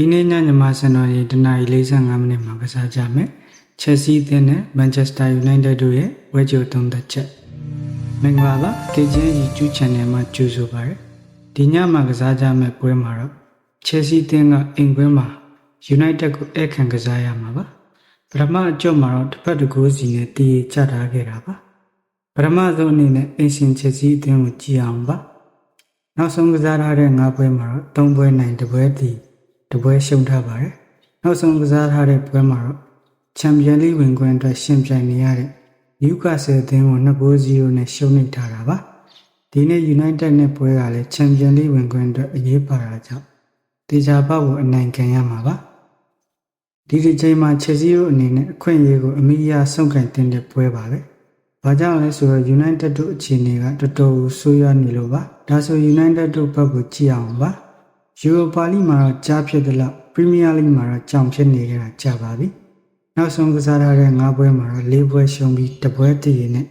ဒီနေ့ညညမှာစံတော်ရင်တနာရီ45မိနစ်မှာကစားကြမယ်။ Chelsea အသင်းနဲ့ Manchester United တို့ရဲ့ဝဲကြိုသုံးသက်ချက်။မင်္ဂလာပါ KJN YouTube Channel မှာကြိုဆိုပါရစေ။ဒီညမှာကစားကြမယ့်ပွဲမှာတော့ Chelsea အသင်းကအိမ်ကွင်းမှာ United ကိုဧည့်ခံကစားရမှာပါ။ပထမအကြော့မှာတော့တစ်ဖက်တစ်ကိုးစီနဲ့တည်ချထားခဲ့တာပါ။ပထမဆုံးအနေနဲ့အင်ရှင် Chelsea အသင်းကိုကြည့်အောင်ပါ။နောက်ဆုံးကစားထားတဲ့၅ပွဲမှာတော့၃ပွဲနိုင်တစ်ပွဲတည် တပွဲရှုံးထားပါတယ်။နောက်ဆုံးကစားထားတဲ့ပွဲမှာတော့ချန်ပီယံလိဝင်ခွင့်အတွက်ရှင်ပြိုင်နေရတဲ့နျူကာဆယ်အသင်းကို2-0နဲ့ရှုံးနိမ့်ထားတာပါ။ဒီနေ့ United နဲ့ပွဲကလည်းချန်ပီယံလိဝင်ခွင့်အတွက်အရေးပါတာကြောင့်တေချာပေါက်ကိုအနိုင်ခံရမှာပါ။ဒီဒီချိန်မှာ Chelsea တို့အနေနဲ့အခွင့်အရေးကိုအမိအယဆုံးခံတင်တဲ့ပွဲပါပဲ။ဘာကြောင့်လဲဆိုတော့ United တို့အခြေအနေကတော်တော်ဆိုးရွားနေလို့ပါ။ဒါဆို United တို့ဘက်ကိုကြည့်အောင်ပါ။ ယူရိုပါလိမှာတော့ကြားဖြစ်တယ်လို့ပရီးမီးယားလိမှာတော့ကြောင်ဖြစ်နေကြတာကြာပါပြီ။နောက်ဆုံးကစားထားတဲ့၅ပွဲမှာတော့၄ပွဲရှုံးပြီးတစ်ပွဲတည်ရနဲ့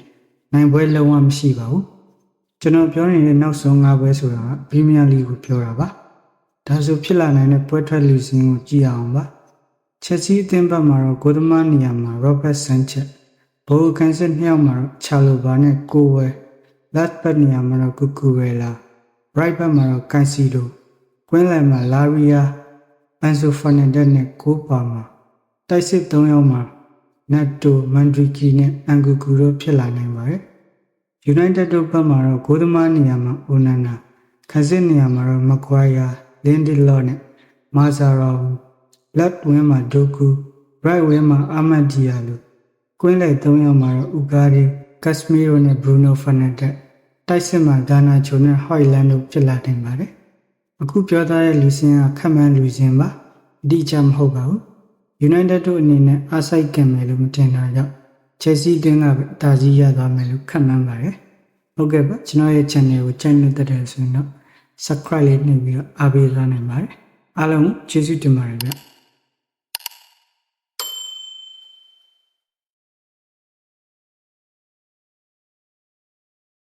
နိုင်ပွဲလုံးဝမရှိပါဘူး။ကျွန်တော်ပြောနေတဲ့နောက်ဆုံး၅ပွဲဆိုတာကပရီးမီးယားလိကိုပြောတာပါ။ဒါဆိုဖြစ်လာနိုင်တဲ့ပွဲထွက်လူစင်းကိုကြည့်အောင်ပါ။ချက်စီအသင်းဘက်မှာတော့ဂိုဒမနီယာမှာ Robert Sanchez ဘောကန်စစ်နှစ်ယောက်မှာတော့ချာလိုဘာနဲ့ကိုဝဲ last ဘက်နေရာမှာတော့ကူကူဝဲလာ right ဘက်မှာတော့ကန်စီဒို ကွင်းလယ်မှာလာရီယာအန်ဆိုဖာနန်ဒက်နဲ့ကိုပါမှာတိုက်စစ်၃ယောက်မှာနတ်တိုမန်ဒရီကီနဲ့အန်ဂူကူတို့ဖြစ်လာနိုင်ပါတယ်။ United တို့ဘက်မှာတော့ဂိုးသမားနေရာမှာအိုနန်နာခန်းစစ်နေရာမှာတော့မကွာယာလင်ဒီလော့နဲ့မာဇာရော left wing မှာဒိုကူ right wing မှာအာမတ်ဒီယာလိုကွင်းလယ်၃ယောက်မှာတော့ဥကာရီကက်စမီရိုနဲ့ဘရူနိုဖာနန်ဒက်တိုက်စစ်မှာဂါနာချိုနဲ့ဟွိုက်လန်တို့ဖြစ်လာနိုင်ပါတယ်။ အခုပြောသားတဲ့လူစင်ကခက်မှန်းလူစင်ပါအတိအကျမဟုတ်ပါဘူး။ United တို့အနေနဲ့အားစိုက်ကံမယ်လို့မတင်တာကြောင့် Chelsea တင်းကပဲအသာစီးရသွားမယ်လို့ခက်မှန်းပါတယ်။ဟုတ်ကဲ့ပါကျွန်တော်ရဲ့ channel ကိုကြိုက်နေတဲ့တဲ့ဆိုရင်တော့ subscribe လေးနှိပ်ပြီးတော့အားပေးထားနိုင်ပါတယ်။အားလုံးကျေးဇူးတင်ပါတယ်ဗျ။